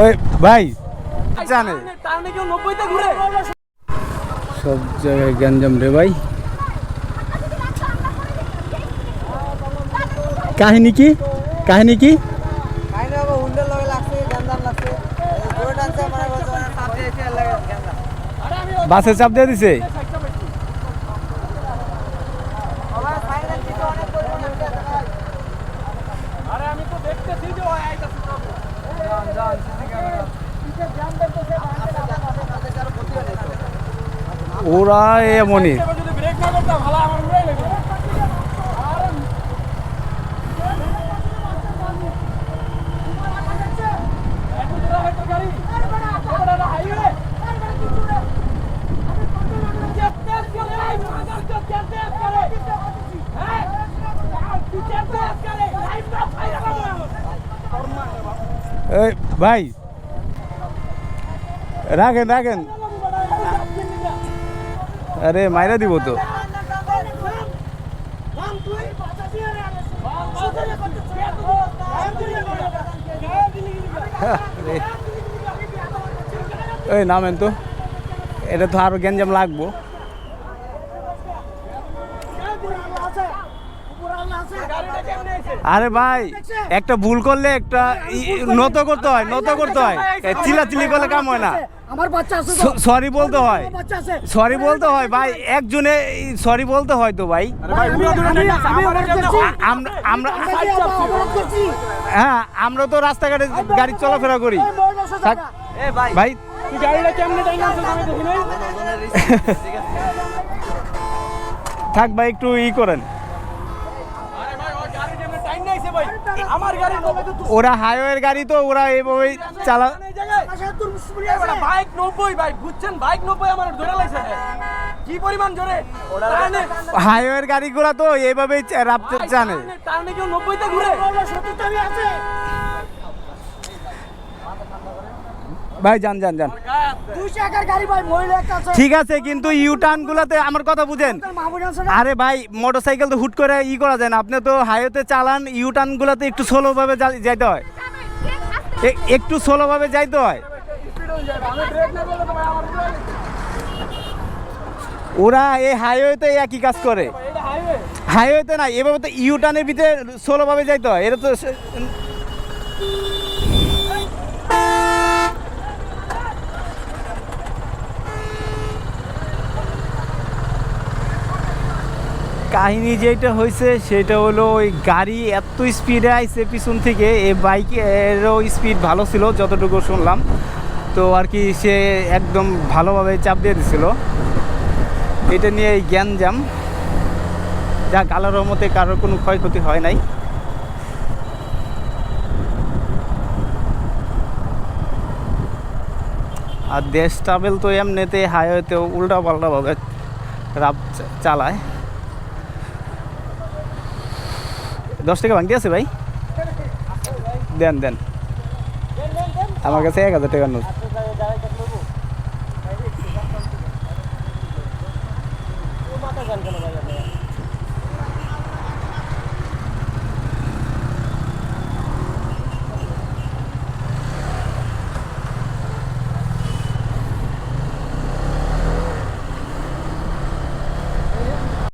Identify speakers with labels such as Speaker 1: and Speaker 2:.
Speaker 1: এই ভাই জানে। সব জায়গায় গ্যাঞ্জাম রে ভাই। কাহিনী কি? কাহিনী কি?
Speaker 2: মানে
Speaker 1: বাসে চাপ দিয়ে দিছে।
Speaker 3: আরে আমি তো দেখতেছি যে ওই আইতাছে সব
Speaker 2: যান যান সিসি ক্যামেরা
Speaker 1: ওরা এমনই ভাই রাখেন রাখেন। আরে মাইরা দিব তো। এই নামেন তো। এটা তো আরও গ্যাঞ্জাম লাগবো। আরে ভাই একটা ভুল করলে একটা নত করতে হয় নত করতে হয়। চিলা চিলি করলে কাম হয় না।
Speaker 4: আমার বাচ্চা আছে
Speaker 1: সরি বলতে হয়।
Speaker 4: বাচ্চা আছে।
Speaker 1: সরি বলতে হয় ভাই একজনে সরি বলতে হয় তো ভাই। আমরা হ্যাঁ আমরা তো রাস্তাঘাটে গাড়ি চলাফেরা করি।
Speaker 2: ভাই
Speaker 1: ভাই।
Speaker 3: গাড়িটা কেমনে টাইম আছে আমি দেখি নাই?
Speaker 2: ওজনের রিস্ক ঠিক আছে
Speaker 1: থাক ভাই একটু ই করেন।
Speaker 3: আরে ভাই ওই গাড়ি কেমনে টাইম নাইছে ভাই? আমার গাড়ি নব্বই তো
Speaker 1: ওরা হাইওয়ের গাড়ি তো ওরা এইভাবে চালা
Speaker 3: এই জায়গায়
Speaker 4: তোর মুসলিম
Speaker 3: এ বেটা, বাইক নব্বই ভাই বুঝছেন? বাইক নব্বই আমার ধরে লাইছে কি পরিমাণ জোরে?
Speaker 1: হাইওয়ের গাড়িগুলো তো এইভাবেই চা- রাখতে জানে।
Speaker 3: টার্নে- টার্নে নব্বইতে ঘুরে।
Speaker 4: আছে।
Speaker 1: ভাই যান যান যান।
Speaker 4: দুই টাকার গাড়ি ভাই মহিলা একটা আছে।
Speaker 1: ঠিক আছে কিন্তু ইউটার্ন গুলাতে আমার কথা বুঝেন। আরে ভাই মোটরসাইকেল তো হুট করে ই করা যায় না। আপনি তো হাইওয়েতে চালান ইউটার্ন গুলাতে একটু স্লো ভাবে যাইতে হয়। একটু স্লো ভাবে যাইতে হয়। ওরা এই হাইওয়েতে একই কাজ করে।
Speaker 3: হাইওয়ে
Speaker 1: হাইওয়েতে না এভাবে তো ইউটার্নের ভিতরে স্লো ভাবে যাইতে এটা তো কাহিনী যেটা হয়েছে সেটা হলো ওই গাড়ি এত স্পিডে আইছে পিছন থেকে এই বাইকেরও স্পিড ভালো ছিল, যতটুকু শুনলাম। তো আর কি সে একদম ভালোভাবে চাপ দিয়ে দিছিল। এটা নিয়ে এই জ্ঞানজাম যা আল্লাহর মতে কারোর কোনো ক্ষয়ক্ষতি হয় নাই। আর দেশ ট্রাভেল তো এমনিতে হাইওয়েতেও উল্টা পাল্টাভাবে রাব চালায়। দশ টাকা ভাঙতি আছে ভাই? দেন দেন। আমার কাছে এক হাজার টাকার নোট।
Speaker 2: মাথা কেন ভাই